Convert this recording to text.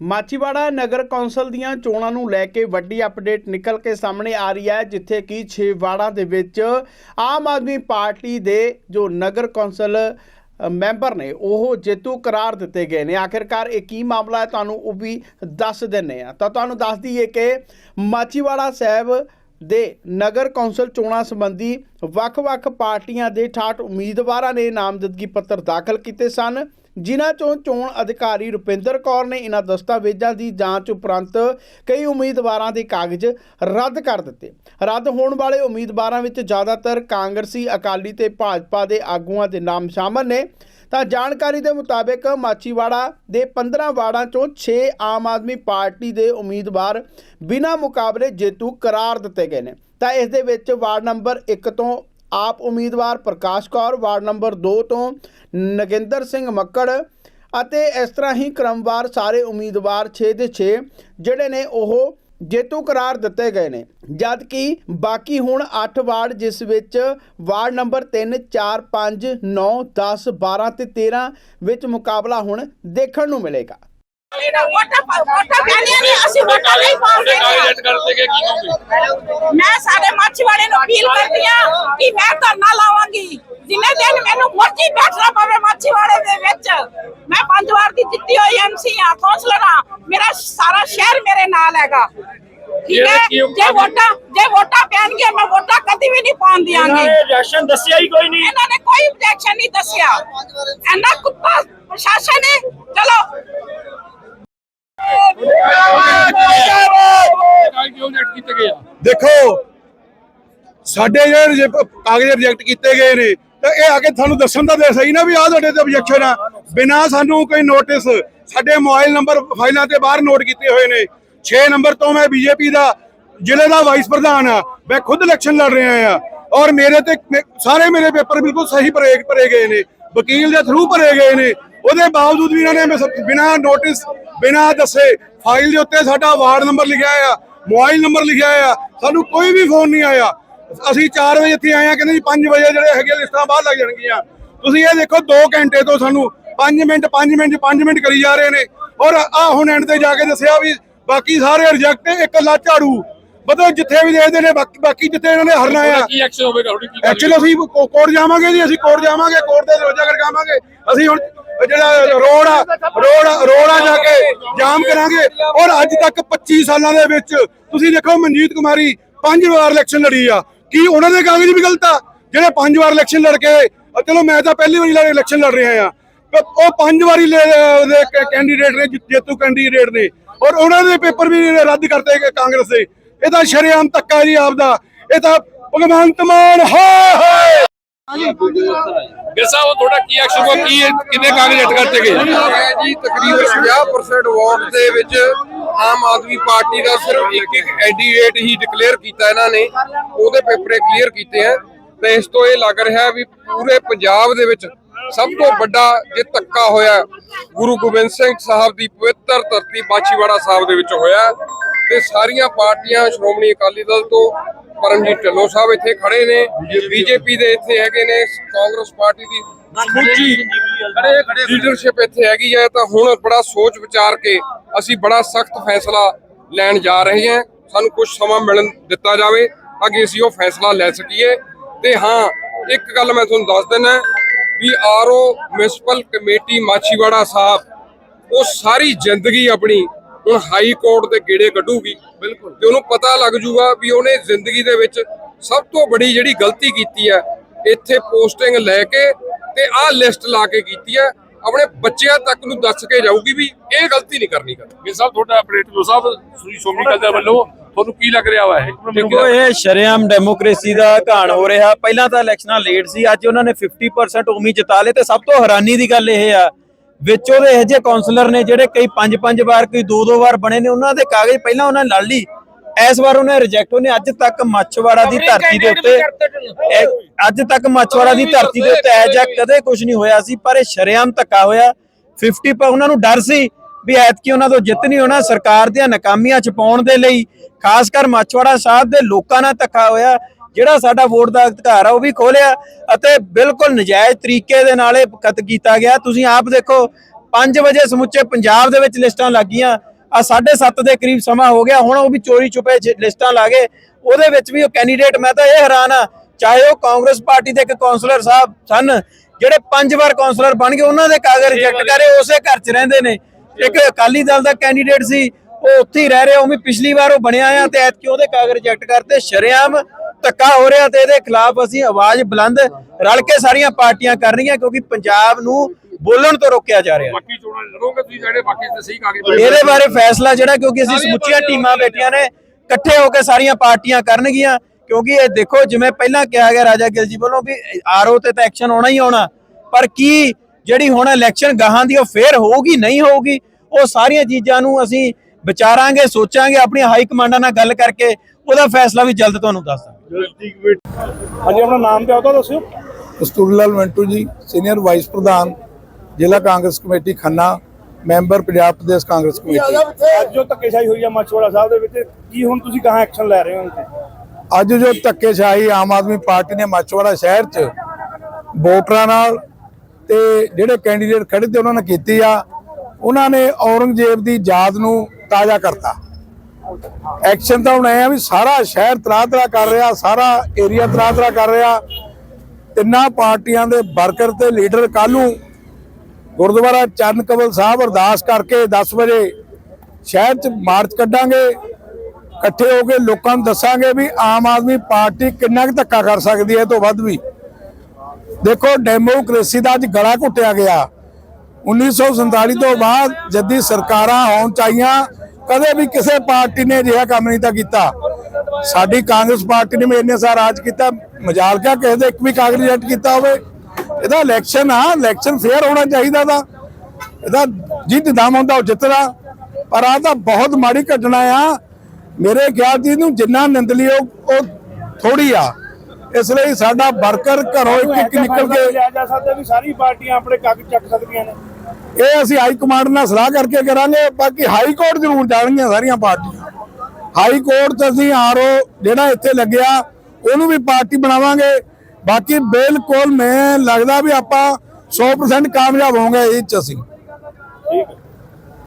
ਮਾਚੀਵਾੜਾ ਨਗਰ council ਦੀਆਂ ਚੋਣਾਂ ਨੂੰ ਲੈ ਕੇ ਵੱਡੀ ਅਪਡੇਟ ਨਿਕਲ ਕੇ ਸਾਹਮਣੇ ਆ ਰਹੀ ਹੈ, ਜਿੱਥੇ ਕਿ ਛੇਵਾੜਾ ਦੇ ਵਿੱਚ ਆਮ ਆਦਮੀ ਪਾਰਟੀ ਦੇ ਜੋ ਨਗਰ ਕੌਂਸਲ ਮੈਂਬਰ ਨੇ, ਉਹ ਜੇਤੂ ਕਰਾਰ ਦਿੱਤੇ ਗਏ ਨੇ। ਆਖਿਰਕਾਰ ਇਹ ਕੀ ਮਾਮਲਾ ਹੈ, ਤੁਹਾਨੂੰ ਉਹ ਵੀ ਦੱਸ ਦਿੰਨੇ ਆ ਤਾਂ ਤੁਹਾਨੂੰ ਦੱਸ ਦਈਏ ਕਿ ਮਾਚੀਵਾੜਾ ਸਾਹਿਬ ਦੇ ਨਗਰ ਕੌਂਸਲ ਚੋਣਾਂ ਸੰਬੰਧੀ ਵੱਖ-ਵੱਖ ਪਾਰਟੀਆਂ ਦੇ 68 ਉਮੀਦਵਾਰਾਂ ਨੇ ਨਾਮਜ਼ਦਗੀ ਪੱਤਰ ਦਾਖਲ ਕੀਤੇ ਸਨ। ਜਿਨ੍ਹਾਂ ਚੋਂ ਚੋਣ ਅਧਿਕਾਰੀ ਰੁਪਿੰਦਰ ਕੌਰ ਨੇ ਇਹਨਾਂ ਦਸਤਾਵੇਜ਼ਾਂ ਦੀ ਜਾਂਚ ਉਪਰੰਤ ਕਈ ਉਮੀਦਵਾਰਾਂ ਦੇ ਕਾਗਜ਼ ਰੱਦ ਕਰ ਦਿੱਤੇ। ਰੱਦ ਹੋਣ ਵਾਲੇ ਉਮੀਦਵਾਰਾਂ ਵਿੱਚ ਜ਼ਿਆਦਾਤਰ ਕਾਂਗਰਸੀ ਅਕਾਲੀ ਤੇ ਭਾਜਪਾ ਦੇ ਆਗੂਆਂ ਦੇ ਨਾਮ ਸ਼ਾਮਲ ਨੇ। ਤਾਂ ਜਾਣਕਾਰੀ ਦੇ ਮੁਤਾਬਕ ਮਾਚੀਵਾੜਾ ਦੇ 15 ਵਾਰਡਾਂ ਚੋਂ 6 ਆਮ ਆਦਮੀ ਪਾਰਟੀ ਦੇ ਉਮੀਦਵਾਰ ਬਿਨਾਂ ਮੁਕਾਬਲੇ ਜੇਤੂ ਕਰਾਰ ਦਿੱਤੇ ਗਏ ਨੇ। ਤਾਂ ਇਸ ਦੇ ਵਿੱਚ ਵਾਰਡ ਨੰਬਰ 1 ਤੋਂ ਆਪ ਉਮੀਦਵਾਰ ਪ੍ਰਕਾਸ਼ ਕੌਰ, ਵਾਰਡ ਨੰਬਰ 2 ਤੋਂ ਨਗਿੰਦਰ ਸਿੰਘ ਮੱਕੜ ਅਤੇ ਇਸ ਤਰ੍ਹਾਂ ਹੀ ਕ੍ਰਮਵਾਰ ਸਾਰੇ ਉਮੀਦਵਾਰ 6 ਦੇ 6 ਜਿਹੜੇ ਨੇ ਉਹ ਜੇਤੂ ਕਰਾਰ ਦਿੱਤੇ ਗਏ ਨੇ। ਜਦ ਕਿ ਬਾਕੀ ਹੁਣ 8 ਵਾਰਡ ਜਿਸ ਵਿੱਚ ਵਾਰਡ ਨੰਬਰ 3 4 5 9 10 12 ਤੇ 13 ਵਿੱਚ ਮੁਕਾਬਲਾ ਹੁਣ ਦੇਖਣ ਨੂੰ ਮਿਲੇਗਾ। ਇਹਨਾਂ ਨੇ ਮੈਂ ਸਾਰੇ ਮੱਛਵਾੜੇ ਨੂੰ ਅਪੀਲ ਕਰਦੀ ਆ ਕਿ ਮੈਂ ਧਰਨਾ ਲਾਵਾਂਗੀ। ਜਿੰਨੇ ਦਿਨ ਮੈਨੂੰ ਮਰਜ਼ੀ ਬੈਠਣਾ ਪਵੇ ਮੱਛਵਾੜੇ ਦੇ ਵਿੱਚ। ਮੈਂ ਪੰਜ ਵਾਰ ਦੀ ਜਿੱਤੀ ਹੋਈ ਐਮਸੀ ਆ ਕੌਂਸਲਰ ਆ ਮੇਰਾ ਸਾਰਾ ਸ਼ਹਿਰ ਮੇਰੇ ਨਾਲ ਹੈਗਾ। ਠੀਕ ਹੈ? ਜੇ ਵੋਟਾਂ ਜੇ ਵੋਟਾਂ ਪੈਣਗੀਆਂ ਮੈਂ ਵੋਟਾਂ ਕਦੀ ਵੀ ਨਹੀਂ ਪਾਉਣ ਦਿਆਂਗੀ। ਰਿਐਕਸ਼ਨ ਦੱਸਿਆ ਹੀ ਕੋਈ ਨਹੀਂ। ਇਹਨਾਂ ਨੇ ਕੋਈ objection ਨਹੀਂ ਦੱਸਿਆ। ਇੰਨਾ ਕੁੱਤਾ ਪ੍ਰਸ਼ਾਸਨ ਹੈ। ਚਲੋ ਕਿਉਂ ਰਿਜੈਕਟ ਕੀਤੇ ਗਏ ਆ ਦੇਖੋ, ਸਾਡੇ ਜਿਹੜੇ ਰਿਜੈ- ਕਾਗਜ਼ ਰਿਜੈਕਟ ਕੀਤੇ ਗਏ ਨੇ, ਤਾਂ ਇਹ ਆ ਕੇ ਤੁਹਾਨੂੰ ਦੱਸਣ ਦਾ ਦੇ ਸਹੀ ਨਾ ਵੀ ਆਹ ਤੁਹਾਡੇ ਤੇ objection ਆ। ਬਿਨਾ ਸਾਨੂੰ ਕੋਈ ਨੋਟਿਸ ਸਾਡੇ ਮੋਬਾਈਲ ਨੰਬਰ ਫਾਈਲਾਂ ਤੇ ਬਾਹਰ ਨੋਟ ਕੀਤੇ ਹੋਏ ਨੇ। 6 ਨੰਬਰ ਤੋਂ ਮੈਂ ਬੀਜੇਪੀ ਦਾ, ਜ਼ਿਲ੍ਹੇ ਦਾ ਵਾਈਸ ਪ੍ਰਧਾਨ ਆ। ਮੈਂ ਖੁਦ ਇਲੈਕਸ਼ਨ ਲੜ ਰਿਹਾ ਆ। ਔਰ ਮੇਰੇ ਤੇ ਮੇ- ਸਾਰੇ ਮੇਰੇ ਪੇਪਰ ਬਿਲਕੁਲ ਸਹੀ ਭਰੇ ਭਰੇ ਗਏ ਨੇ। ਵਕੀਲ ਦੇ ਥਰੂ ਭਰੇ ਗਏ ਨੇ। ਉਹਦੇ ਬਾਵਜੂਦ ਵੀ ਇਹਨਾਂ ਨੇ ਬਿਨਾ ਨੋਟਿਸ ਬਿਨਾਂ ਦੱਸੇ ਫਾਈਲ ਦੇ ਉੱਤੇ ਸਾਡਾ ਵਾਰਡ ਨੰਬਰ ਲਿਖਿਆ ਆ, ਮੋਬਾਈਲ ਨੰਬਰ ਲਿਖਿਆ ਆ, ਸਾਨੂੰ ਕੋਈ ਵੀ ਫੋਨ ਨਹੀਂ ਆਇਆ। ਅਸੀਂ 4 ਵਜੇ ਇੱਥੇ ਆਏ ਆ, ਕਹਿੰਦੇ ਜੀ 5 ਵਜੇ ਜਿਹੜੇ ਹੈਗੇ ਲਿਸਟਾਂ ਬਾਹਰ ਲੱਗ ਜਾਣਗੀਆਂ। ਤੁਸੀਂ ਇਹ ਦੇਖੋ 2 ਘੰਟੇ ਤੋਂ ਸਾਨੂੰ 5 ਮਿੰਟ 5 ਮਿੰਟ 5 ਮਿੰਟ ਕਰੀ ਜਾ ਰਹੇ ਨੇ। ਔਰ ਆ ਹੁਣ ਐਂਡ ਤੇ ਜਾ ਕੇ ਦੱਸਿਆ ਵੀ ਬਾਕੀ ਸਾਰੇ ਰਿਜੈਕਟ ਇੱਕ ਲਾ ਝਾੜੂ। ਮਤਲਬ ਜਿੱਥੇ ਵੀ ਦੇਖਦੇ ਨੇ ਬਾਕੀ ਬਾਕੀ ਜਿੱਥੇ ਇਹਨਾਂ ਨੇ ਹਰਨਾ ਆ। ਕੀ ਐਕਸ਼ਨ ਹੋਵੇਗਾ ਤੁਹਾਡੀ ਕੀ ਐਕਚੁਅਲੀ ਅਸੀਂ ਕੋਰਟ ਜਾਵਾਂਗੇ ਜੀ ਅਸੀਂ ਕੋਰਟ ਜਾਵਾਂਗੇ ਕੋਰਟ ਦੇ ਦਰਵਾਜ਼ਾ ਕਰਕੇ ਆਵਾਂਗੇ ਅਸੀਂ ਹੁਣ ਜਿਹੜਾ ਰੋਡ ਆ ਰੋਡ ਰੋਡ ਆ ਜਾ ਕੇ ਜਾਮ ਕਰਾਂਗੇ। ਔਰ ਅੱਜ ਤੱਕ 25 ਸਾਲਾਂ ਦੇ ਵਿੱਚ ਤੁਸੀਂ ਦੇਖੋ ਮਨਜੀਤ ਕੁਮਾਰੀ ਪੰਜ ਵਾਰ ਇਲੈਕਸ਼ਨ ਲੜੀ ਆ। ਕੀ ਉਹਨਾਂ ਦੇ ਕਾਗਜ਼ ਵੀ ਗਲਤ ਆ? ਜਿਹੜੇ ਪੰਜ ਵਾਰ ਇਲੈਕਸ਼ਨ ਲੜ ਕੇ ਚਲੋ ਮੈਂ ਤਾਂ ਪਹਿਲੀ ਵਾਰੀ ਲੜ ਇਲੈਕਸ਼ਨ ਲੜ ਰਿਹਾ ਆ। ਉਹ ਪੰਜ ਵਾਰੀ ਕੈਂਡੀਡੇਟ ਨੇ ਜੇਤੂ ਕੈਂਡੀਡੇਟ ਨੇ। ਔਰ ਉਹਨਾਂ ਦੇ ਪੇਪਰ ਵੀ ਰੱਦ ਕਰਤੇ ਗਏ ਕਾਂਗਰਸ ਦੇ। ਇਹ ਤਾਂ ਸ਼ਰੇਆਮ ਧੱਕਾ ਜੀ ਆਪਦਾ। ਇਹ ਤਾਂ ਭਗਵੰਤ ਮਾਨ ਹਾਏ ਹਾਏ। ਸਾਹਿਬ ਤੁਹਾਡਾ ਕੀ ਐਕਸ਼ਨ ਹੋਗਾ ਕੀ ਕਿੰਨੇ ਕਾਗਜ਼ ਕਰਤੇ ਗਏ? ਜੀ ਤਕਰੀਬਨ 50% ਵੋਟ ਦੇ ਵਿੱਚ ਆਮ ਆਦਮੀ ਪਾਰਟੀ ਦਾ ਸਿਰਫ ਇੱਕ ਇੱਕ ਕੈਂਡੀਡੇਟ ਹੀ ਡਿਕਲੇਅਰ ਕੀਤਾ ਇਹਨਾਂ ਨੇ। ਉਹਦੇ ਪੇਪਰੇ ਕਲੀਅਰ ਕੀਤੇ ਹੈ ਤੇ ਇਸ ਤੋਂ ਇਹ ਲੱਗ ਰਿਹਾ ਵੀ ਪੂਰੇ ਪੰਜਾਬ ਦੇ ਵਿੱਚ ਸਭ ਤੋਂ ਵੱਡਾ ਜੇ ਧੱਕਾ ਹੋਇਆ ਗੁਰੂ ਗੋਬਿੰਦ ਸਿੰਘ ਸਾਹਿਬ ਦੀ ਪਵਿੱਤਰ ਧਰਤੀ ਬਾਛੀਵਾੜਾ ਸਾਹਿਬ ਦੇ ਵਿੱਚ ਹੋਇਆ। ਤੇ ਸਾਰੀਆਂ ਪਾਰਟੀਆਂ ਸ਼੍ਰੋਮਣੀ ਅਕਾਲੀ ਦਲ ਤੋਂ ਪਰਮਜੀਤ ਢਿੱਲੋਂ ਸਾਹਿਬ ਇੱਥੇ ਖੜੇ ਨੇ, ਬੀਜੇਪੀ ਦੇ ਇੱਥੇ ਹੈਗੇ ਨੇ, ਕਾਂਗਰਸ ਪਾਰਟੀ ਦੀ ਸਮੁੱਚੀ ਲੀਡਰਸ਼ਿਪ ਇੱਥੇ ਹੈਗੀ ਹੈ ਤਾਂ ਹੁਣ ਬੜਾ ਸੋਚ ਵਿਚਾਰ ਕੇ ਅਸੀਂ ਬੜਾ ਸਖਤ ਫੈਸਲਾ ਲੈਣ ਜਾ ਰਹੇ ਹਾਂ। ਸਾਨੂੰ ਕੁਝ ਸਮਾਂ ਮਿਲਣ ਦਿੱਤਾ ਜਾਵੇ ਤਾਂ ਕਿ ਅਸੀਂ ਉਹ ਫੈਸਲਾ ਲੈ ਸਕੀਏ। ਤੇ ਹਾਂ, ਇੱਕ ਗੱਲ ਮੈਂ ਤੁਹਾਨੂੰ ਦੱਸ ਦਿੰਦਾ ਵੀ RO municipal committee Machhiwara Sahib, ਉਹ ਸਾਰੀ ਜ਼ਿੰਦਗੀ ਆਪਣੀ ਹੁਣ ਹਾਈ ਕੋਰਟ ਦੇ ਗੇੜੇ ਕੱਢੂਗੀ ਬਿਲਕੁਲ। ਤੇ ਉਹਨੂੰ ਪਤਾ ਲੱਗ ਜੂਗਾ ਵੀ ਉਹਨੇ ਜ਼ਿੰਦਗੀ ਦੇ ਵਿੱਚ ਸਭ ਤੋਂ ਬੜੀ ਜਿਹੜੀ ਗਲਤੀ ਕੀਤੀ ਹੈ ਇੱਥੇ ਪੋਸਟਿੰਗ ਲੈ ਕੇ ਤੇ ਆਹ ਲਿਸਟ ਲਾ ਕੇ ਕੀਤੀ ਹੈ। ਆਪਣੇ ਬੱਚਿਆਂ ਤੱਕ ਨੂੰ ਦੱਸ ਕੇ ਜਾਊਗੀ ਵੀ ਇਹ ਗਲਤੀ ਨਹੀਂ ਕਰਨੀ ਕਰ ਗਿਰ ਸਾਹਿਬ ਤੁਹਾਡਾ ਆਪਰੇਟ ਲੋ ਸਾਹਿਬ ਸੂਈ ਸੋਮਨੀ ਕਲਦਰ ਵੱਲੋਂ। ਤੁਹਾਨੂੰ ਕੀ ਲੱਗ ਰਿਹਾ ਵਾ ਇਹ? ਦੇਖੋ ਇਹ ਸ਼ਰੇਆਮ ਡੈਮੋਕ੍ਰੇਸੀ ਦਾ ਘਾਣ ਹੋ ਰਿਹਾ। ਪਹਿਲਾਂ ਤਾਂ ਇਲੈਕਸ਼ਨਾਂ ਲੇਟ ਸੀ ਅੱਜ ਉਹਨਾਂ ਨੇ 50% ਉਮੀ ਜਿਤਾ ਲਏ ਤੇ ਸਭ ਤੋਂ ਹੈਰਾਨੀ ਦੀ ਗੱਲ ਇਹ ਆ ਵਿੱਚ ਉਹਦੇ ਇਹੋ ਜਿਹੇ ਕਾਉਂਸਲਰ ਨੇ ਜਿਹੜੇ ਕਈ ਪੰਜ ਪੰਜ ਵਾਰ ਕਈ ਦੋ ਦੋ ਵਾਰ ਬਣੇ ਨੇ ਉਹਨਾਂ ਦੇ ਕਾਗਜ਼ ਪਹਿਲਾਂ ਉਹਨਾਂ ਨੇ ਲੜ ਲਈ ਇਸ ਵਾਰ ਉਹਨੇ ਰਿਜੈਕਟ ਉਹਨੇ ਅੱਜ ਤੱਕ ਮੱਛਵਾੜਾ ਦੀ ਧਰਤੀ ਦੇ ਉੱਤੇ ਅੱਜ ਤੱਕ ਮੱਛਵਾੜਾ ਦੀ ਧਰਤੀ ਦੇ ਉੱਤੇ ਐਜਾ ਕਦੇ ਕੁਝ ਨਹੀਂ ਹੋਇਆ ਸੀ ਪਰ ਇਹ ਸ਼ਰੇਆਮ ਧੱਕਾ ਹੋਇਆ। 50 ਪਰ ਉਹਨਾਂ ਨੂੰ ਡਰ ਸੀ ਵੀ ਐਤਕੀ ਉਹਨਾਂ ਤੋਂ ਜਿੱਤ ਨਹੀਂ ਹੋਣਾ। ਸਰਕਾਰ ਦੀਆਂ ਨਾਕਾਮੀਆਂ ਛਪਾਉਣ ਦੇ ਲਈ ਖਾਸ ਕਰ ਮਾਛਵਾੜਾ ਸਾਹਿਬ ਦੇ ਲੋਕਾਂ ਨਾਲ ਧੱਕਾ ਹੋਇਆ। ਜਿਹੜਾ ਸਾਡਾ ਵੋਟ ਦਾ ਅਧਿਕਾਰ ਆ ਉਹ ਵੀ ਖੋਲਿਆ ਅਤੇ ਬਿਲਕੁਲ ਨਜਾਇਜ਼ ਤਰੀਕੇ ਦੇ ਨਾਲ ਇਹ ਕਤ ਕੀਤਾ ਗਿਆ। ਤੁਸੀਂ ਆਪ ਦੇਖੋ 5 ਵਜੇ ਸਮੁੱਚੇ ਪੰਜਾਬ ਦੇ ਵਿੱਚ ਲਿਸਟਾਂ ਲੱਗੀਆਂ। ਆ 7:30 ਦੇ ਕਰੀਬ ਸਮਾਂ ਹੋ ਗਿਆ। ਹੁਣ ਉਹ ਵੀ ਚੋਰੀ ਛੁਪੇ ਚ ਲਿਸਟਾਂ ਲਾ ਗਏ ਉਹਦੇ ਵਿੱਚ ਵੀ ਉਹ ਕੈਂਡੀਡੇਟ ਮੈਂ ਤਾਂ ਇਹ ਹੈਰਾਨ ਆ ਚਾਹੇ ਉਹ ਕਾਂਗਰਸ ਪਾਰਟੀ ਦੇ ਇੱਕ ਕਾਉਂਸਲਰ ਸਾਹਿਬ ਸਨ ਜਿਹੜੇ ਪੰਜ ਵਾਰ ਕਾਉਂਸਲਰ ਬਣ ਗਏ ਉਹਨਾਂ ਦੇ ਕਾਗਜ਼ ਰਿਜੈਕਟ ਕਰੇ ਉਸੇ ਘਰ 'ਚ ਰਹਿੰਦੇ ਨੇ। ਇੱਕ ਅਕਾਲੀ ਦਲ ਦਾ ਕੈਂਡੀਡੇਟ ਸੀ ਉਹ ਉੱਥੇ ਹੀ ਰਹਿ ਰਿਹਾ ਉਹ ਵੀ ਪਿਛਲੀ ਵਾਰ ਉਹ ਬਣਿਆ ਆ ਤੇ ਐਤਕੀ ਉਹਦੇ ਕਾਗਜ਼ ਰਿਜੈਕਟ ਕਰਤੇ ਸ਼ਰੇਆਮ ਧੱਕਾ ਹੋ ਰਿਹਾ ਤੇ ਇਹਦੇ ਖਿਲਾਫ ਅਸੀਂ ਆਵਾਜ਼ ਬੁਲੰਦ ਰਲ ਕੇ ਸਾਰੀਆਂ ਪਾਰਟੀਆਂ ਕਰ ਰਹੀਆਂ ਕਿਉਂਕਿ ਪੰਜਾਬ ਨੂੰ ਬੋਲਣ ਤੋਂ ਰੋਕਿਆ ਜਾ ਰਿਹਾ। ਬਾਕੀ ਚੋਣਾਂ ਲੜੋਗੇ ਤੁਸੀਂ ਜਿਹੜੇ ਬਾਕੀ ਤੇ ਸਹੀ ਕਾਗਜ਼ ਇਹਦੇ ਬਾਰੇ ਫੈਸਲਾ ਜਿਹੜਾ ਕਿਉਂਕਿ ਅਸੀਂ ਸਮੁੱਚੀਆਂ ਟੀਮਾਂ ਬੈਠੀਆਂ ਨੇ ਇਕੱਠੇ ਹੋ ਕੇ ਸਾਰੀਆਂ ਪਾਰਟੀਆਂ ਕਰਨਗੀਆਂ ਕਿਉਂਕਿ ਇਹ ਦੇਖੋ ਜਿਵੇਂ ਪਹਿਲਾਂ ਕਿਹਾ ਗਿਆ ਰਾਜਾ ਗਿੱਲ ਜੀ ਵੱਲੋਂ ਵੀ ਆਰਓ ਤੇ ਤਾਂ ਐਕਸ਼ਨ ਆਉਣਾ ਹੀ ਆਉਣਾ ਪਰ ਕੀ ਜਿਹੜੀ ਹੁਣ ਇਲੈਕਸ਼ਨ ਗਾਹਾਂ ਦੀ ਉਹ ਫੇਰ ਹੋਊਗੀ ਨਹੀਂ ਹੋਊਗੀ ਉਹ ਸਾਰੀਆਂ ਚੀਜ਼ਾਂ ਨੂੰ ਅਸੀਂ ਵਿਚਾਰਾਂਗੇ ਸੋਚਾਂਗੇ ਆਪਣੀਆਂ ਹਾਈ ਕਮਾਂਡਾਂ ਨਾਲ ਗੱਲ ਕਰਕੇ ਉਹਦਾ ਫੈਸਲਾ ਵੀ ਜਲਦ ਤੁਹਾਨੂੰ ਦੱਸ ਦਾਂਗੇ। ਹਾਂਜੀ ਆਪਣਾ ਨਾਮ ਤੇ ਆਉਦਾ ਦੱਸਿਓ। ਕਸਤੂਰੀ ਲਾਲ ਮੰਟੂ ਜੀ ਸੀਨੀਅਰ ਵਾਈਸ ਪ੍ਰਧਾਨ ਜ਼ਿਲ੍ਹਾ Congress committee Khanna member Punjab Pradesh Congress committee. ਅੱਜ ਜੋ ਧੱਕੇਸ਼ਾਹੀ ਹੋਈ ਆ ਮਛਵਾੜਾ ਸਾਹਿਬ ਦੇ ਵਿੱਚ ਕੀ ਹੁਣ ਤੁਸੀਂ ਕਹਾਂ ਐਕਸ਼ਨ ਲੈ ਰਹੇ ਹੋ? ਅੱਜ ਜੋ ਧੱਕੇਸ਼ਾਹੀ ਆਮ ਆਦਮੀ ਪਾਰਟੀ ਨੇ ਮਾਚਵਾੜਾ ਸ਼ਹਿਰ 'ਚ ਵੋਟਰਾਂ ਨਾਲ ਤੇ ਜਿਹੜੇ ਕੈਂਡੀਡੇਟ ਖੜੇ ਤੇ ਉਹਨਾਂ ਨੇ ਕੀਤੀ ਆ ਉਹਨਾਂ ਨੇ ਔਰੰਗਜ਼ੇਬ ਦੀ ਯਾਦ ਨੂੰ ਤਾਜ਼ਾ ਕਰਤਾ। ਐਕਸ਼ਨ ਤਾਂ ਹੁਣ ਇਹ ਆ ਵੀ ਸਾਰਾ ਸ਼ਹਿਰ ਤਰਾਹ ਤਰਾਹ ਕਰ ਰਿਹਾ, ਸਾਰਾ ਏਰੀਆ ਤਰਾਹ ਤਰਾਹ ਕਰ ਰਿਹਾ। ਤਿੰਨਾਂ ਪਾਰਟੀਆਂ ਦੇ ਵਰਕਰ ਤੇ ਲੀਡਰ ਕੱਲ੍ਹ ਨੂੰ ਗੁਰਦੁਆਰਾ ਚਰਨ ਕਮਲ ਸਾਹਿਬ ਅਰਦਾਸ ਕਰਕੇ 10 ਵਜੇ ਸ਼ਹਿਰ 'ਚ ਮਾਰਚ ਕੱਢਾਂਗੇ। ਇਕੱਠੇ ਹੋ ਕੇ ਲੋਕਾਂ ਨੂੰ ਦੱਸਾਂਗੇ ਵੀ ਆਮ ਆਦਮੀ ਪਾਰਟੀ ਕਿੰਨਾ ਕੁ ਧੱਕਾ ਕਰ ਸਕਦੀ ਹੈ ਇਹ ਤੋਂ ਵੱਧ ਵੀ। ਦੇਖੋ ਡੈਮੋਕ੍ਰੇਸੀ ਦਾ ਅੱਜ ਗਲਾ ਘੁੱਟਿਆ ਗਿਆ। 1947 ਤੋਂ ਬਾਅਦ ਜੱਦੀ ਸਰਕਾਰਾਂ ਹੋਣ ਚਾਹੀਆਂ, ਕਦੇ ਵੀ ਕਿਸੇ ਪਾਰਟੀ ਨੇ ਅਜਿਹਾ ਕੰਮ ਨਹੀਂ ਤਾਂ ਕੀਤਾ। ਸਾਡੀ ਕਾਂਗਰਸ ਪਾਰਟੀ ਨੇ ਇੰਨੇ ਸਾਲ ਰਾਜ ਕੀਤਾ, ਮਜਾਲ ਕਿਸੇ ਦੇ ਇੱਕ ਵੀ ਕਾਗਜ਼ ਕੀਤਾ ਹੋਵੇ। ਇਹਦਾ ਇਲੈਕਸ਼ਨ ਆ ਇਲੈਕਸ਼ਨ ਫੇਅਰ ਹੋਣਾ ਚਾਹੀਦਾ ਦਾ ਇਹਦਾ ਜਿੱਤ ਦਮ ਹੁੰਦਾ ਉਹ ਜਿੱਤਦਾ। ਪਰ ਆ ਤਾਂ ਬਹੁਤ ਮਾੜੀ ਘਟਨਾ ਆ। ਮੇਰੇ ਖਿਆਲ ਦੀ ਨੂੰ ਜਿੰਨਾ ਨਿੰਦਲੀ ਉਹ ਉਹ ਥੋੜੀ ਆ। ਇਸ ਲਈ ਸਾਡਾ ਵਰਕਰ ਘਰੋਂ ਇੱਕ ਇੱਕ ਨਿਕਲ ਕੇ ਲਿਆ ਜਾ ਸਕਦਾ ਵੀ ਸਾਰੀ ਪਾਰਟੀਆਂ ਆਪਣੇ ਕਾਗਜ਼ ਚੱਕ ਸਕਦੀਆਂ ਨੇ। ਇਹ ਅਸੀਂ ਹਾਈ ਕਮਾਂਡ ਨਾਲ ਸਲਾਹ ਕਰਕੇ ਕਰਾਂਗੇ, ਬਾਕੀ ਹਾਈ ਕੋਰਟ ਜ਼ਰੂਰ ਜਾਣਗੀਆਂ ਸਾਰੀਆਂ ਪਾਰਟੀਆਂ। ਹਾਈ ਕੋਰਟ 'ਚ ਅਸੀਂ ਆਰਓ ਜਿਹੜਾ ਇੱਥੇ ਲੱਗਿਆ, ਉਹਨੂੰ ਵੀ ਪਾਰਟੀ ਬਣਾਵਾਂਗੇ। ਬਾਕੀ ਬਿਲਕੁਲ ਮੈਂ ਲੱਗਦਾ ਵੀ ਆਪਾਂ 100% ਕਾਮਯਾਬ ਹੋਵਾਂਗੇ ਇਹ 'ਚ ਅਸੀਂ। ਠੀਕ ਹੈ।